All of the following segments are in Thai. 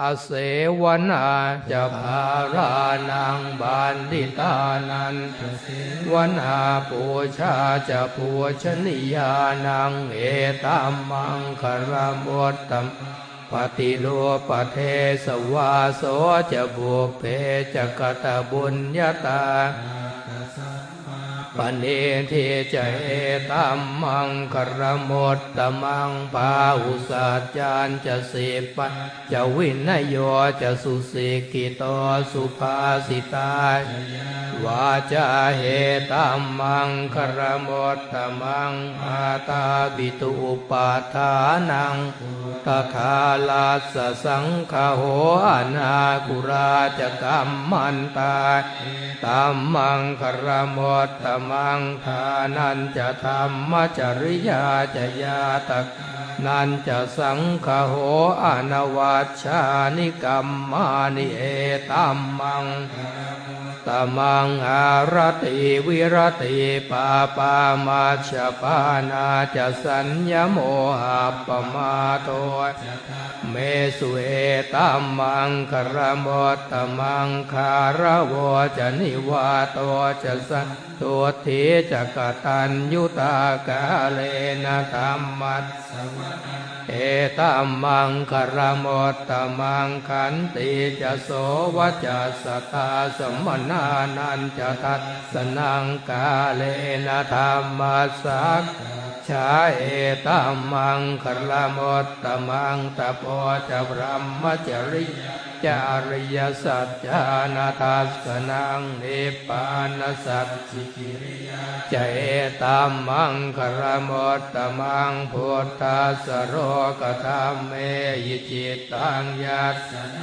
อาเสวนาจะภารานังบันดิตานันวนาปูชาจะปูชนียานังเอตัมมังคารมุตตัมปฏิโลปเทสวาโสจะบุเพจะกตบุญญาตา ปณิทิจเอตัมมังคารมุตมังปาหุสัจจานจะสิปัจะวินยโยจะสุสิกิโตสุภาสิตาวาจาเหตัมมังคารมุตมังอาตาบิตุปาทานังตถาลาสสังคโหอนาคุราจะกัมมันตาตัมมังคารมุตตมังมังทานันจะธรรมจริยาจะยาตักนันจะสังคโหอนวัชชานิกรรมานิเอตัมมัง ตมังอารติวิรติปาปามาชปานาจะสัญญโมหะปมาโตเมสุเอตัมมังคารมตตมังคารวจะนิวาโตจะสันตัวทีจะกตัญยุตากาเลนะธรรมัสสวะ เอตัมมังคารมตตมังขันติจะโสวจะสตาสมนานันจะทัดสนังกาเลนะธรรมะสักชาเอตัมมังคารมตตมังตะโพจะพรหมจริย จาริยสัจจานาทัสสนังนิพพานสัจจิกิริยาจเอตัมมังคลมุตตมังพุทธัสโรกธรรมเมยิจิตตังยัสสน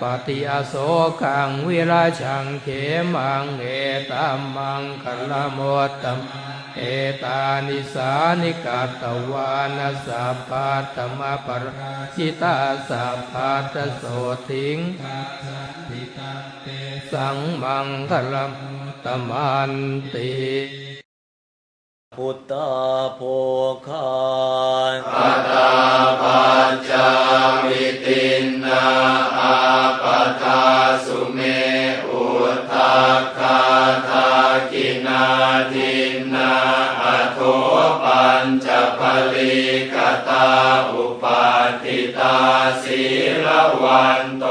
ปฏิอโศกังวิราชังเขมังเอตัมมังคลมุตตมัง เอตานิสานิกาตวานาสัพพาตมะปราชิตาสัพพาตโสทิงสังมังคลัมตมันติพุทธาโภคาปัตตาปัจจาวิ ทินนาอโทปัญจพลิกตาอุปาติตาศีลวันโต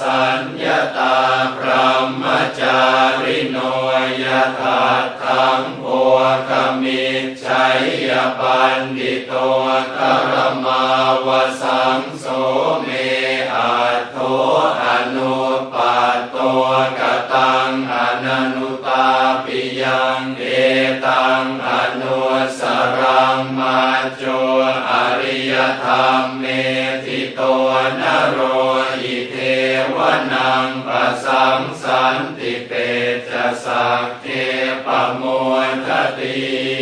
สัญญาตาพระมจาริโนยถาทังโภคมิจฉัยยปันดิโตกรมาวสังโสเมอาโทอนุปัตโตก วนังปะสังสันติเปจะสักเทปโมทติ